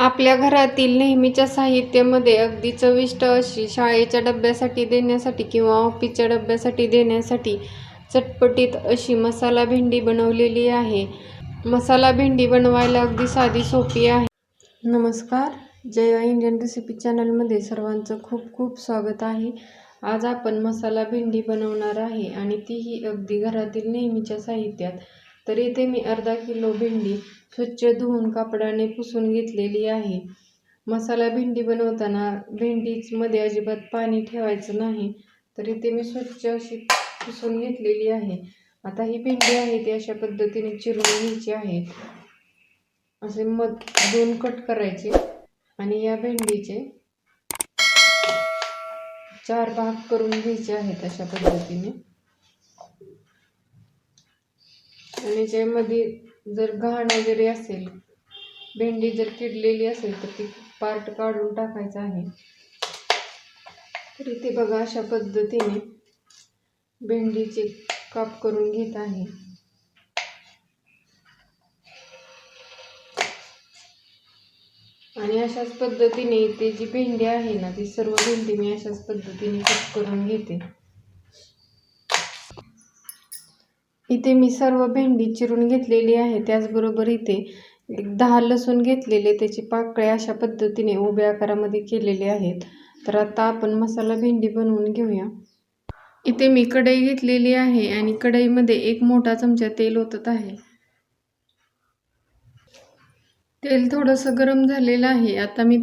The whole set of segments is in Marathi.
आपल्या घरातील नेहमीच्या साहित्यामध्ये अगदी चविष्ट अशी शाळेच्या डब्यासाठी देण्यासाठी किंवा ऑफिसच्या डब्यासाठी देण्यासाठी चटपटीत अशी मसाला भेंडी बनवलेली आहे. मसाला भेंडी बनवायला अगदी साधी सोपी आहे. नमस्कार. जया इंडियन रेसिपी चॅनलमध्ये सर्वांचं खूप खूप स्वागत आहे. आज आपण मसाला भेंडी बनवणार आहे आणि तीही अगदी घरातील नेहमीच्या साहित्यात. तर इथे मी अर्धा किलो भेंडी स्वच्छ धुवून कापडाने पुसून घेतलेली आहे. मसाला भेंडी बनवताना भेंडीमध्ये अजिबात पाणी ठेवायचं नाही. तर इथे मी स्वच्छ अशी पुसून घेतलेली आहे. आता ही भेंडी आहे ती अशा पद्धतीने चिरून घ्यायची आहे. असे मध दोन कट करायचे आणि या भेंडीचे चार भाग करून घ्यायचे आहेत अशा पद्धतीने. आणि ज्यामध्ये जर घाण वगैरे असेल भेंडी जर किडलेली असेल तर ती पार्ट काढून टाकायचा आहे. तर इथे बघा अशा पद्धतीने भेंडीचे काप करून घेत आहे. आणि अशाच पद्धतीने इथे जी भेंडी आहे ना ती सर्व भेंडी मी अशाच पद्धतीने कट करून घेते. इथे मी सर्व भेंडी चिरून घेतलेली आहे. त्याचबरोबर इथे एक दहा लसूण घेतलेले त्याची पाकळे अशा पद्धतीने उभ्या आकारामध्ये केलेले आहेत. तर आता आपण मसाला भेंडी बनवून घेऊया. इथे मी कढई घेतलेली आहे आणि कढईमध्ये एक मोठा चमचा तेल ओतत आहे. तेल थोडंसं गरम झालेलं आहे. आता मी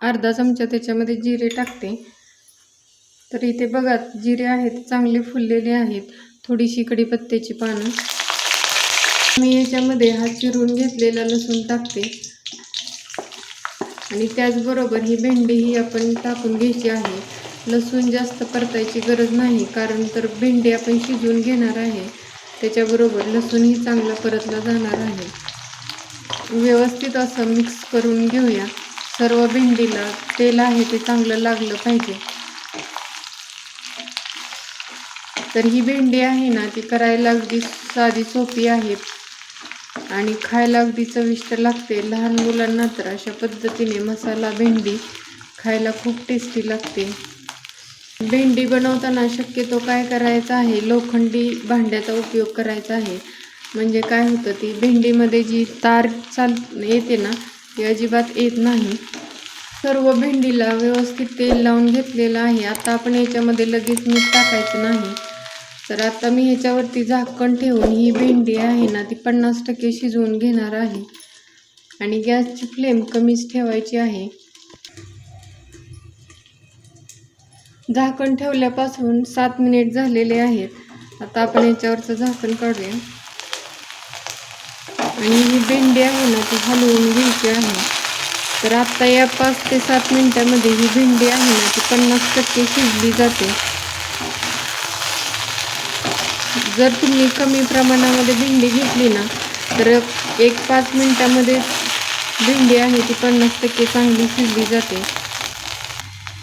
अर्धा चमचा त्याच्यामध्ये जिरे टाकते. तर इथे बघा जिरे आहेत चांगले फुललेले आहेत. थोडीशी कढीपत्त्याची पानं. मी याच्यामध्ये हा चिरून घेतलेला लसूण टाकते. आणि त्याचबरोबर ही भेंडी ही आपण टाकून घ्यायची आहे. लसूण जास्त परतायची गरज नाही कारण तर भेंडी आपण शिजवून घेणार आहे. त्याच्याबरोबर लसूणही चांगला परतला जाणार आहे. व्यवस्थित असं मिक्स करून घेऊया. सर्व भेंडीला तेल आहे ते चांगलं लागलं पाहिजे. तर ही भेंडी आहे ना ती करायला अगदी साधी सोपी आहे. आणि खायला अगदी चविष्ट लागते. लहान मुलांना तर अशा पद्धतीने मसाला भेंडी खायला खूप टेस्टी लागते. भेंडी बनवताना शक्यतो काय करायचं आहे? लोखंडी भांड्याचा उपयोग करायचा आहे. म्हणजे काय होतं ती भेंडीमध्ये जी तार चाल येते ना ती अजिबात येत नाही. सर्व भेंडीला व्यवस्थित तेल लावून घेतलेलं आहे. आता आपण याच्यामध्ये लगेच मीठ टाकायचं नाही. तर आता मी ह्याच्यावरती झाकण ठेवून ही भेंडी आहे ना ती पन्नास टक्के शिजवून घेणार आहे. आणि गॅसची फ्लेम कमीच ठेवायची आहे. झाकण ठेवल्यापासून सात मिनिट झालेले आहेत. आता आपण याच्यावरचं झाकण काढूया. आणि ही भेंडी आहे ना ती हलवून घ्यायची आहे. तर आत्ता या पाच ते सात मिनिटामध्ये ही भेंडी आहे ना ती पन्नास टक्के शिजली जाते. जर तुम्ही कमी प्रमाणामध्ये भेंडी घेतली ना तर एक पाच मिनटामध्ये भेंडी आहे ती पन्नास टक्के चांगली शिजली जाते.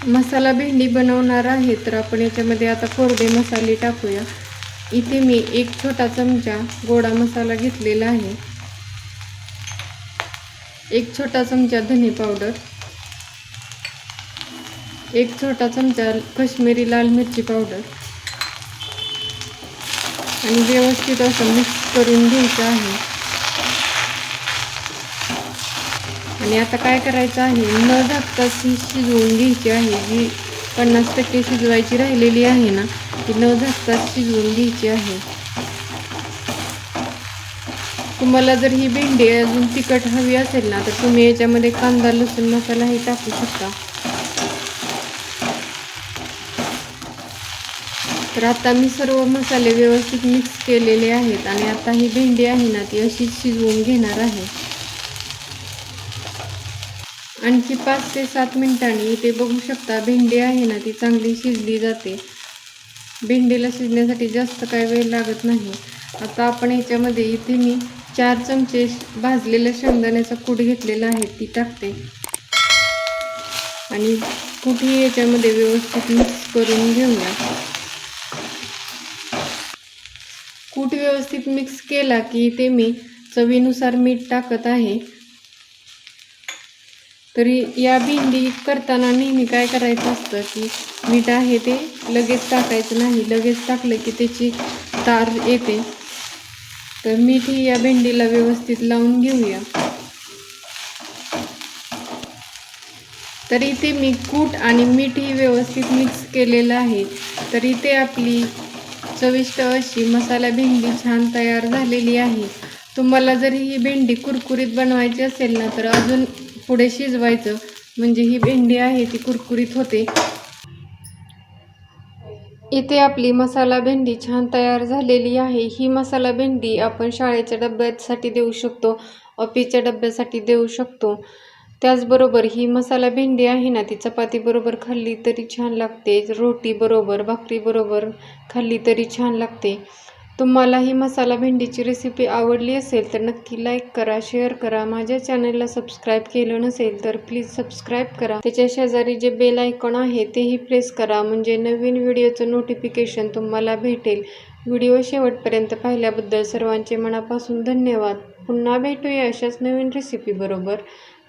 मसाला भेंडी बनवणार आहे तर आपण याच्यामध्ये आता कोरडे मसाले टाकूया. इथे मी एक छोटा चमचा गोडा मसाला घेतलेला आहे. एक छोटा चमचा धने पावडर. एक छोटा चमचा कश्मीरी लाल मिरची पावडर. आणि व्यवस्थित असं मिक्स करून घ्यायचं आहे. आणि आता काय करायचं आहे? न झाकताच ही शिजवून घ्यायची आहे. जी पन्नास टक्के शिजवायची राहिलेली आहे ना ती न झाकताच शिजवून घ्यायची आहे. तुम्हाला जर ही भेंडी अजून तिखट हवी असेल ना तर तुम्ही याच्यामध्ये कांदा लसूण मसालाही टाकू शकता. तर आता मी सर्व मसाले व्यवस्थित मिक्स केलेले आहेत आणि आता ही भेंडी आहे ना ती अशीच शिजवून घेणार आहे. आणखी पाच ते सात मिनिटांनी इथे बघू शकता भेंडी आहे ना ती चांगली शिजली जाते. भेंडीला शिजण्यासाठी जास्त काय वेळ लागत नाही. आता आपण याच्यामध्ये इथे मी चार चमचे भाजलेल्या शेंगदाण्याचा कूट घेतलेला आहे ती टाकते. आणि कुठेही याच्यामध्ये व्यवस्थित मिक्स करून घेऊया कूट व्यवस्थित मिक्स केला की ते मी चवीनुसार मीठ टाकत आहे. तरी या भेंडी करताना नेहमी काय करायचं असतं की मीठ आहे ते लगेच टाकायचं नाही. लगेच टाकलं की त्याची तार येते. तर मीठ ही या भेंडीला व्यवस्थित लावून घेऊया. तर इथे मी कूट आणि मीठ ही व्यवस्थित मिक्स केलेलं आहे. तर इथे आपली चविष्ट अशी मसाला भेंडी छान तयार झालेली आहे. तुम्हाला जर ही भेंडी कुरकुरीत बनवायची असेल ना तर अजून पुढे शिजवायचं. म्हणजे ही भेंडी आहे ती कुरकुरीत होते. इथे आपली मसाला भेंडी छान तयार झालेली आहे. ही मसाला भेंडी आपण शाळेच्या डब्यासाठी देऊ शकतो ऑफिसच्या डब्यासाठी देऊ शकतो. त्याचबरोबर ही मसाला भेंडी आहे ना ती चपातीबरोबर खाल्ली तरी छान लागते. रोटी बरोबर भाकरी बरोबर खाल्ली तरी छान लागते. तुम्हाला ही मसाला भेंडीची रेसिपी आवडली असेल तर नक्की लाईक करा शेअर करा. माझ्या चॅनलला सबस्क्राईब केलं नसेल तर प्लीज सबस्क्राईब करा. त्याच्या शेजारी जे बेल आयकॉन आहे तेही प्रेस करा. म्हणजे नवीन व्हिडिओचं नोटिफिकेशन तुम्हाला भेटेल. व्हिडिओ शेवटपर्यंत पाहिल्याबद्दल सर्वांचे मनापासून धन्यवाद. पुन्हा भेटूया अशाच नवीन रेसिपी बरोबर.